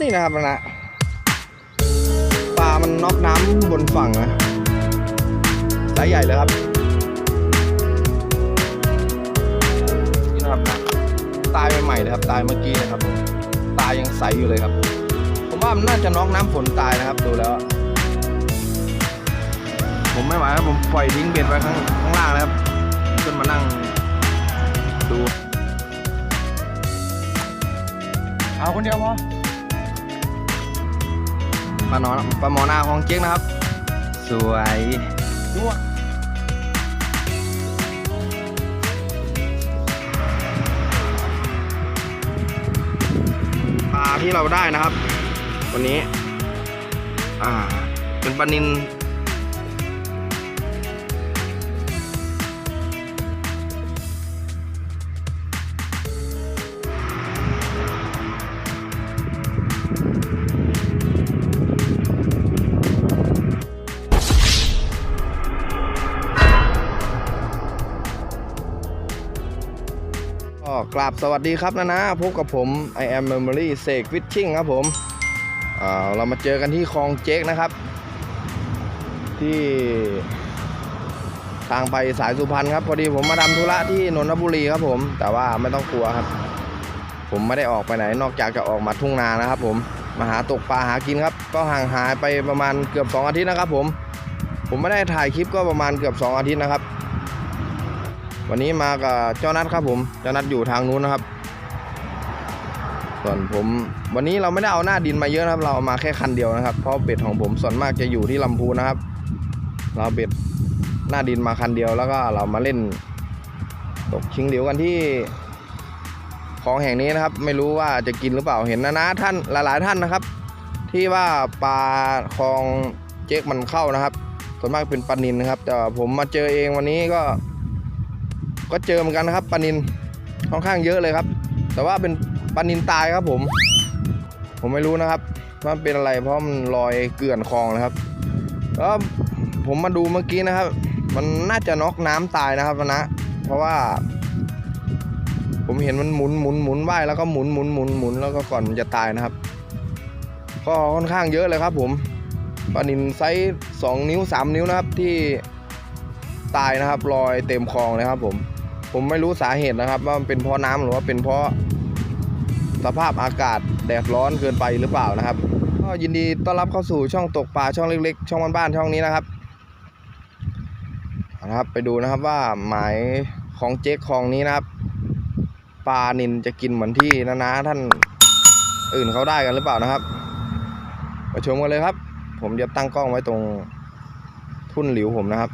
นี่นะครับนะปลามันนอกน้ำบนฝั่งนะสายใหญ่เลยครับ นี่นะครับนะตายใหม่ๆเลยครับ ตายเมื่อกี้นะครับผมตายยังใสอยู่เลยครับ ผมว่ามันน่าจะน็อกน้ำฝนตายนะครับดูแล้ว ผมไม่ไหวครับผมปล่อยทิ้งเบ็ดไว้ข้างข้างล่างแล้วครับขึ้นมานั่งดู เอาคนเดียวพอ ปลาหนอนปลาหมอนาของเจ๊กนะครับ สวยดูอะปลาที่เราได้นะครับ วันนี้ อ่า เป็นปลานิน ก็กราบสวัสดีครับนะนะพบกับผม I am Memory เสกฟิชชิ่งครับผมเรามาเจอกันที่คลองเจ๊กนะครับ ที่ทางไปสายสุพรรณครับ พอดีผมมาทำธุระที่นนทบุรีครับผม แต่ว่าไม่ต้องกลัวครับ ผมไม่ได้ออกไปไหน นอกจากจะออกมาทุ่งนานะครับ ผมมาหาตกปลาหากินครับ ก็ห่างหายไปประมาณเกือบ 2 อาทิตย์นะครับ ผม ผมไม่ได้ถ่ายคลิปก็ประมาณเกือบ 2 อาทิตย์นะครับ วันนี้มากับเจ้านัดครับผม เจ้านัดอยู่ทางนู้นนะครับ ส่วนผมวันนี้เราไม่ได้เอาหน้าดินมาเยอะนะครับ เราเอามาแค่คันเดียวนะครับ เพราะเบ็ดของผมส่วนมากจะอยู่ที่ลำพูนะครับ เราเบ็ดหน้าดินมาคันเดียวแล้วก็เรามาเล่นตกชิงเหลียวกันที่คลองแห่งนี้นะครับ ไม่รู้ว่าจะกินหรือเปล่าเห็นนะนะท่านหลายๆท่านนะครับ ที่ว่าปลาคลองเจ๊กมันเข้านะครับ ส่วนมากเป็นปลานินนะครับ แต่ผมมาเจอเองวันนี้ก็ ก็เจอเหมือนกันนะครับปลานินค่อนข้างเยอะเลยครับ แต่ว่าเป็นปลานินตายครับผม ผมไม่รู้นะครับว่าเป็นอะไรเพราะมันลอยเกลื่อนคลองนะครับแล้วผมมาดูเมื่อกี้นะครับ มันน่าจะน็อกน้ำตายนะครับนะ เพราะว่า ผมเห็นมันหมุนหมุนหมุนว่ายแล้วก็หมุนหมุนหมุนหมุนแล้วก็ก่อนมันจะตายนะครับ ก็ค่อนข้างเยอะเลยครับ ผมปลานินไซส์สองนิ้วสามนิ้วนะครับที่ตายนะครับลอยเต็มคลองเลยครับผม ผมไม่รู้สาเหตุนะครับ ว่ามันเป็นเพราะน้ำหรือว่าเป็นเพราะสภาพอากาศแดดร้อนเกินไปหรือเปล่านะครับ ก็ยินดีต้อนรับเข้าสู่ช่องตกปลาช่องเล็ก ๆ ช่องบ้านๆช่องนี้นะครับนะครับ ไปดูนะครับว่าหมายของเจ๊กคลองนี้นะครับปลานินจะกินเหมือนที่นานาท่านอื่นเขาได้กันหรือเปล่านะครับมาชมกันเลยครับ ผมจะตั้งกล้องไว้ตรงทุ่นหลิวผมนะครับ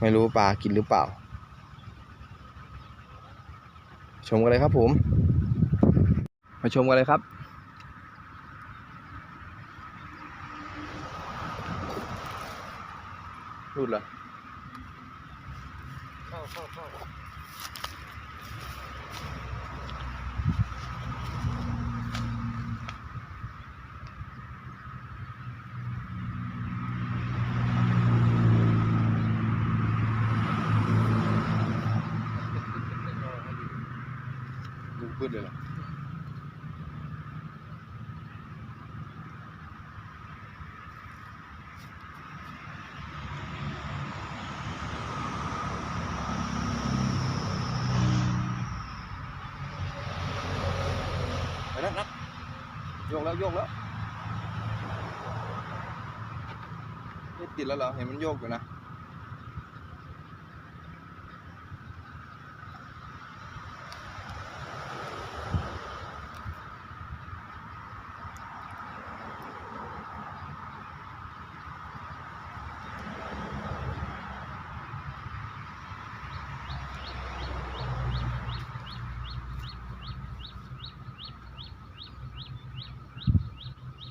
ไม่รู้ปลากินหรือเปล่า ชมกันเลยครับผม มาชมกันเลยครับ รูดเหรอเข้าเข้าเข้า ดูพืดเลยเหรอ ไปแล้วนะ โยกแล้วโยกแล้ว ไม่ติดแล้วเหรอ เห็นมันโยกอยู่นะ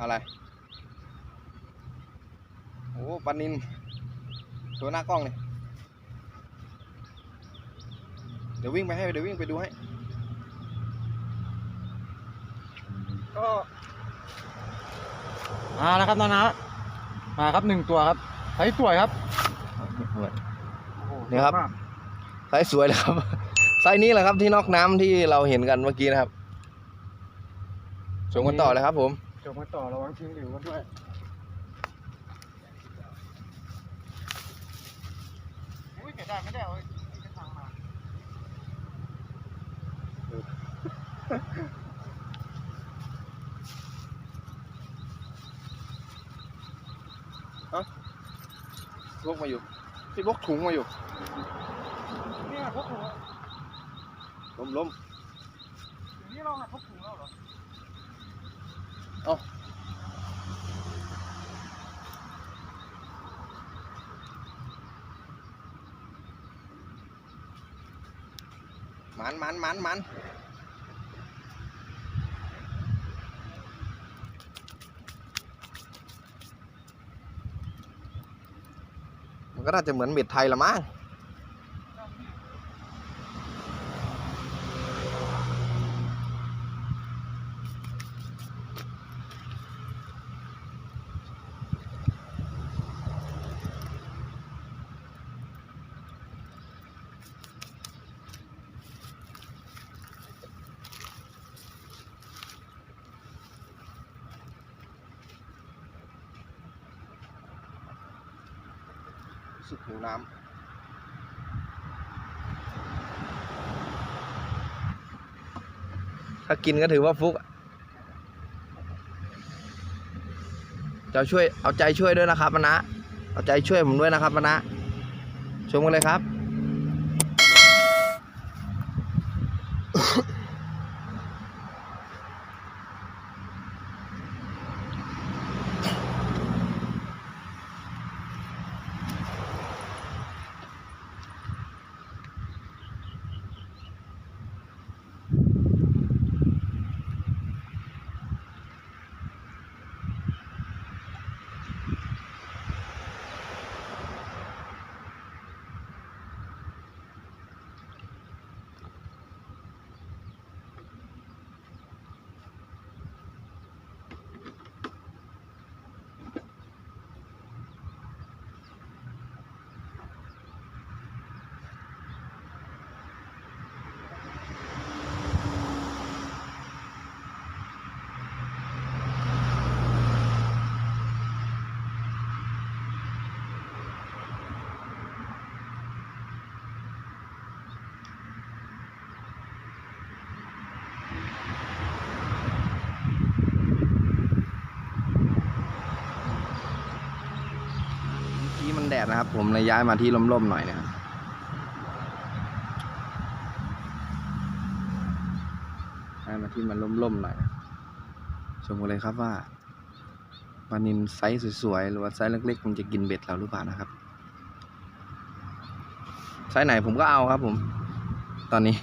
อะไรโอ้ปลานินโชว์หน้ากล้องเลยเดี๋ยววิ่งไปให้เดี๋ยววิ่งไปดูให้ ก็มาแล้วครับนานะมาครับหนึ่งตัวครับใช้สวยครับนี่ครับไซส์สวยเลยครับไซส์นี้แหละครับที่นอกน้ำที่เราเห็นกันเมื่อกี้นะครับชมกันต่อเลยครับผม จบมาต่อระวังชิงหลิวกันด้วยอุ้ยเกิดได้ไม่ได้เอาไอ้กระชังมาพกมาอยู่ที่พกถุงมาอยู่เนี่ยพกถุงล้มล้มถึงนี่เราหัดพกถุงแล้วเหรอ มันมันมันมันมันก็น่าจะเหมือนเบ็ดไทยละมั้ง สึกหิวน้ำถ้ากินก็ถือว่าฟุกอะจะช่วยเอาใจช่วยด้วยนะครับมณะเอาใจช่วยผมด้วยนะครับมณะชมกันเลยครับี้มันแดดนะครับ ผมเลยย้ายมาที่ร่มๆหน่อยนะครับย้ายมาที่มันร่มๆหน่อยนะชมกันเลยครับว่าปลานินไซส์สวยๆ หรือว่าไซส์เล็กๆ มันจะกินเบ็ดเราหรือเปล่านะครับ ไซส์ไหนผมก็เอาครับผม ตอนนี้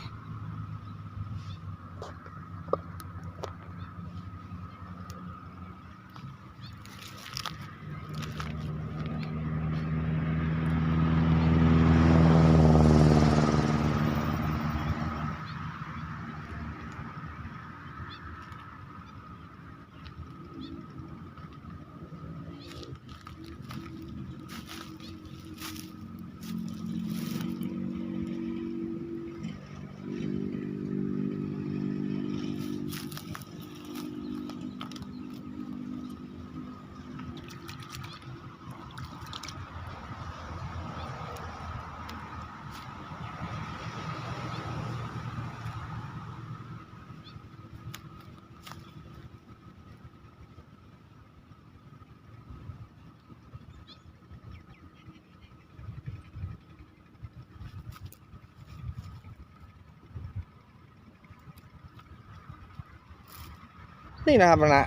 นี่นะครับนะ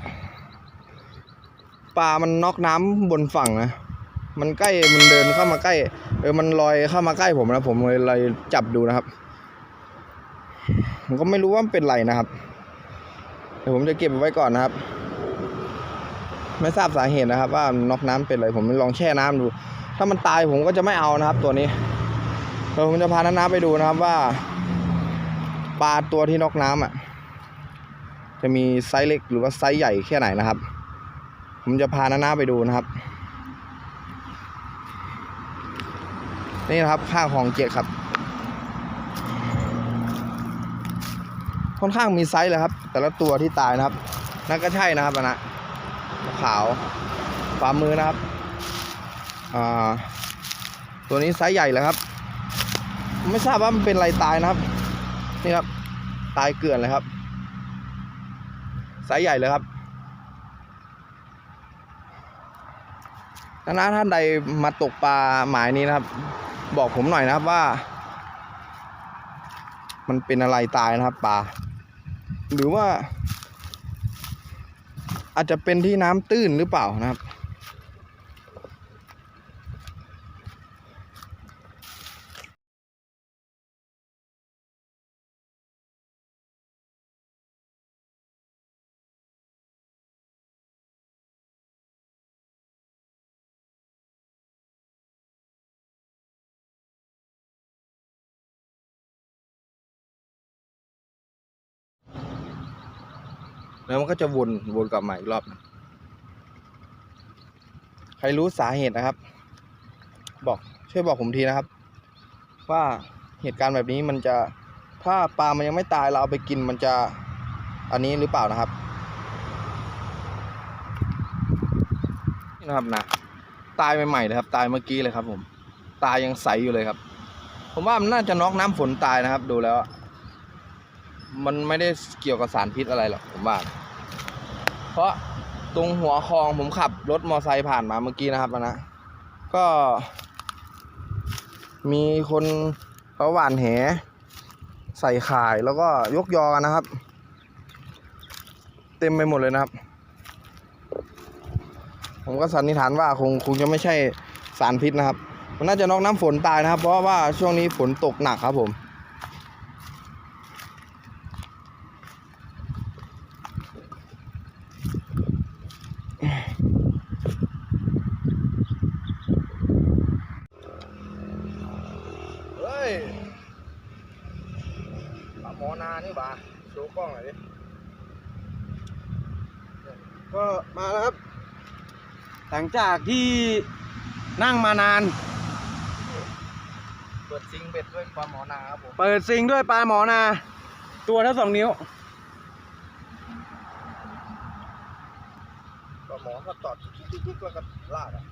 ปลา มันน็อกน้ำบนฝั่งนะ มันใกล้ มันเดินเข้ามาใกล้ เออ มันลอยเข้ามาใกล้ผมนะผมเลยเลยจับดูนะครับ ผมก็ไม่รู้ว่ามันเป็นไรนะครับ เดี๋ยวผมจะเก็บไว้ก่อนนะครับ ไม่ทราบสาเหตุนะครับ ว่าน็อกน้ำเป็นอะไร ผมลองแช่น้ำดู ถ้ามันตายผมก็จะไม่เอานะครับ ตัวนี้เดี๋ยวผมจะพาน้าๆไปดูนะครับว่า ปลาตัวที่น็อกน้ำอะ จะมีไซส์เล็กหรือว่าไซส์ใหญ่แค่ไหนนะครับ ผมจะพาน้าๆไปดูนะครับ นี่นะครับข้างของเจ็ดครับ ค่อนข้างมีไซส์เลยครับ แต่ละตัวที่ตายนะครับ นั่นก็ใช่นะครับอันนะขาวฝ่ามือนะครับตัวนี้ไซส์ใหญ่เลยครับ ไม่ทราบว่ามันเป็นอะไรตายนะครับ นี่ครับ ตายเกลื่อนเลยครับ ไซส์ใหญ่เลยครับถ้าท่านใดมาตกปลาหมายนี้นะครับ บอกผมหน่อยนะครับว่า มันเป็นอะไรตายนะครับปลาหรือว่า อาจจะเป็นที่น้ำตื้นหรือเปล่านะครับ แล้วมันก็จะวนวนกลับมาอีกรอบหนึ่งใครรู้สาเหตุนะครับ บอกช่วยบอกผมทีนะครับ ว่าเหตุการณ์แบบนี้มันจะถ้าปลามันยังไม่ตายเราเอาไปกินมันจะอันนี้หรือเปล่านะครับนี่นะครับนะตายใหม่ๆเลยครับ ตายเมื่อกี้เลยครับ ผม ตายยังใสอยู่เลยครับ ผมว่ามันน่าจะน็อกน้ำฝนตายนะครับ ดูแล้ว มันไม่ได้เกี่ยวกับสารพิษอะไรหรอกผมว่า เพราะตรงหัวคลองผมขับรถมอไซค์ผ่านมาเมื่อกี้นะครับนะ ก็ มีคนเขาหว่านแห ใส่ข่ายแล้วก็ยกยอกันนะครับ เต็มไปหมดเลยนะครับ ผมก็สันนิษฐานว่าคงคงจะไม่ใช่สารพิษนะครับ มันน่าจะนอกน้ำฝนตายนะครับ เพราะว่าช่วงนี้ฝนตกหนักครับผม เฮ้ยปลาหมอนานี่บ่าดูกล้องหน่อยดิ ก็มาแล้วครับ หลังจากที่นั่งมานาน เปิดซิงเบ็ดด้วยปลาหมอนาครับผมเปิดซิงด้วยปลาหมอนา ตัวเท่าสองนิ้ว ปลาหมอก็ตอดทุกๆก็กระลากอะ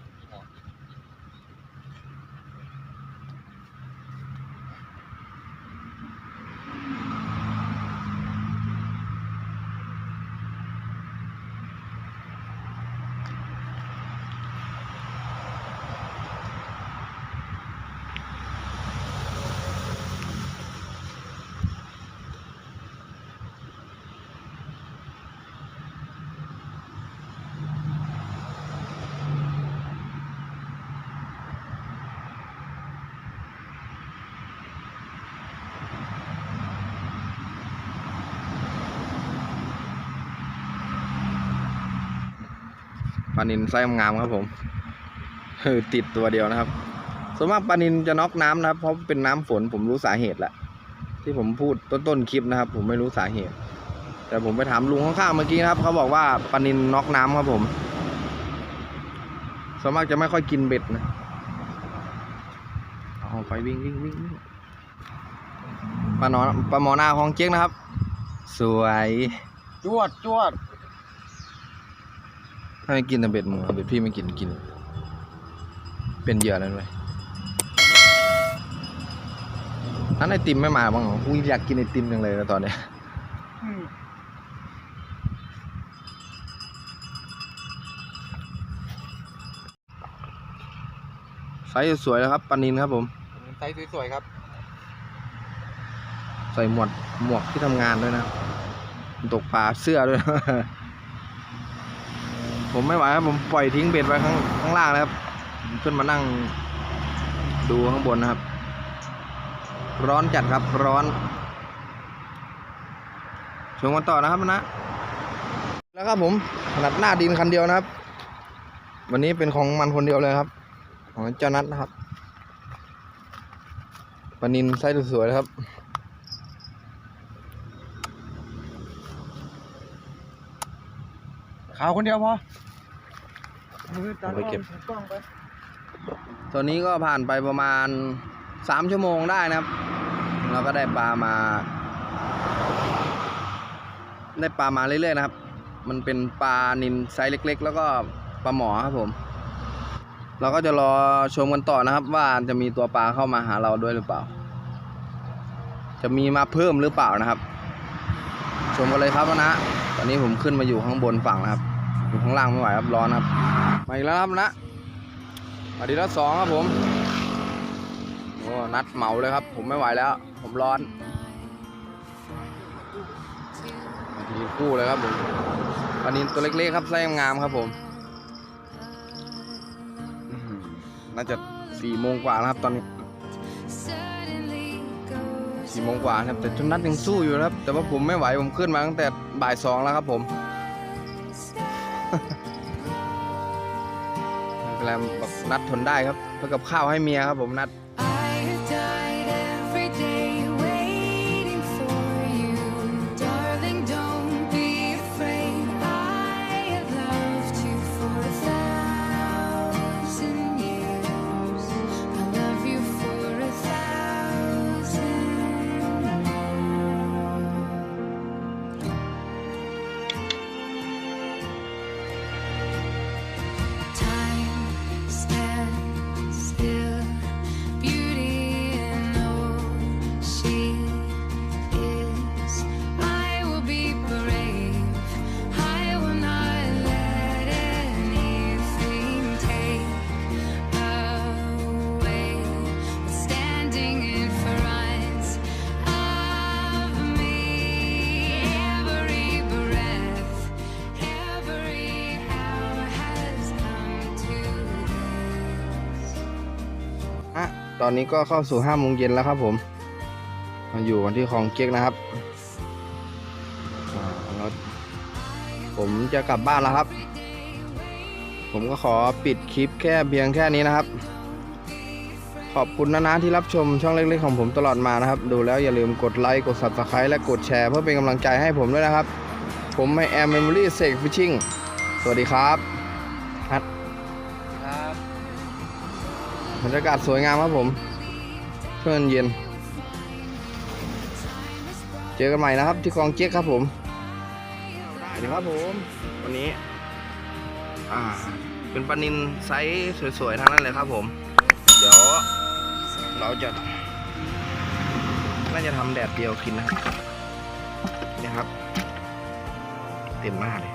านินไส้งามๆครับผมเออติดตัวเดียวนะครับส่วนมากปลานินจะน็อกน้ำนะครับ เพราะเป็นน้ำฝนผมรู้สาเหตุแหละที่ผมพูดต้นๆคลิปนะครับ ผมไม่รู้สาเหตุ แต่ผมไปถามลุงข้างๆเมื่อกี้นะครับ เขาบอกว่าปลานินน็อกน้ำครับผมส่วนมากจะไม่ค่อยกินเบ็ดนะเอาไปวิ่งวิ่งวิ่งวิ่งปลาหนอนปลาหมอนาของเจ๊กนะครับ สวย จวดจวด ถ้าไม่กินแต่เบ็ดหมูเบ็ดพี่ไม่กินกิน เป็นเหยื่อนั่นเลยนั้นไอติมไม่มาบ้างเหรออุ้ยอยากกินไอติมจังเลยนะตอนเนี้ยไซส์สวยแล้วครับปลานินครับผม ไซส์สวยๆครับ ใส่หมวกหมวกที่ทำงานด้วยนะ ตกปลาเสื้อด้วย ผมไม่ไหวครับผมปล่อยทิ้งเบ็ดไว้ข้างข้างล่างนะครับขึ้นมานั่ง ดูข้างบนนะครับ ร้อนจัดครับร้อนชมกันต่อนะครับนะ แล้วครับผมขนาดหน้าดินคันเดียวนะครับ วันนี้เป็นของมันคนเดียวเลยครับ ของเจ้านัทนะครับปนินไส์สวยๆครับาวคนเดียวพอมือตาเอาไปเก็บกล้องไปตอนนี้ก็ผ่านไปประมาณสามชั่วโมงได้นะครับ เราก็ได้ปลามา ได้ปลามาเรื่อยๆนะครับ มันเป็นปลานินไซส์เล็ก ๆ แล้วก็ปลาหมอครับผม เราก็จะรอชมกันต่อนะครับ ว่าจะมีตัวปลาเข้ามาหาเราด้วยหรือเปล่า จะมีมาเพิ่มหรือเปล่านะครับ ชมกันเลยครับนะ ตอนนี้ผมขึ้นมาอยู่ข้างบนฝั่งนะครับ อยู่ข้างล่างไม่ไหวครับร้อนครับ มาอีกแล้วครับนะมาดีแล้วสองครับผมโอ้นัดเหมาเลยครับ ผมไม่ไหวแล้ว ผมร้อนมาทีคู่เลยครับผมปลานินตัวเล็กๆครับไส้งามครับผม น่าจะสี่โมงกว่าแล้วครับตอนนี้สี่โมงกว่าครับแต่จนนัดยังสู้อยู่ครับ แต่ว่าผมไม่ไหวผมขึ้นมาตั้งแต่บ่ายสองแล้วครับผม อะไรแบบนัดทนได้ครับเพื่อกับข้าวให้เมียครับผมนัด ตอนนี้ก็เข้าสู่ห้าโมงเย็นแล้วครับผมมาอยู่กันที่คลองเก๊กนะครับผมจะกลับบ้านแล้วครับ ผมก็ขอปิดคลิปแค่เพียงแค่นี้นะครับ ขอบคุณนะนะที่รับชมช่องเล็กๆของผมตลอดมานะครับ ดูแล้วอย่าลืมกดไลค์กด subscribe และกดแชร์เพื่อเป็นกำลังใจให้ผมด้วยนะครับ ผมไม่แอมเมมโมรี่เซกฟิชชิ่งสวัสดีครับ บรรยากาศสวยงามครับผมเพื่อนเย็น เจอกันใหม่นะครับ ที่คลองเจ๊กครับผมสวัสดีครับผม วันนี้ อ่า เป็นปลานินไซส์สวยๆทั้งนั้นเลยครับผม เดี๋ยว เราจะน่าจะทำแดดเดียวกินนะครับเนี่ยครับ เต็มมากเลย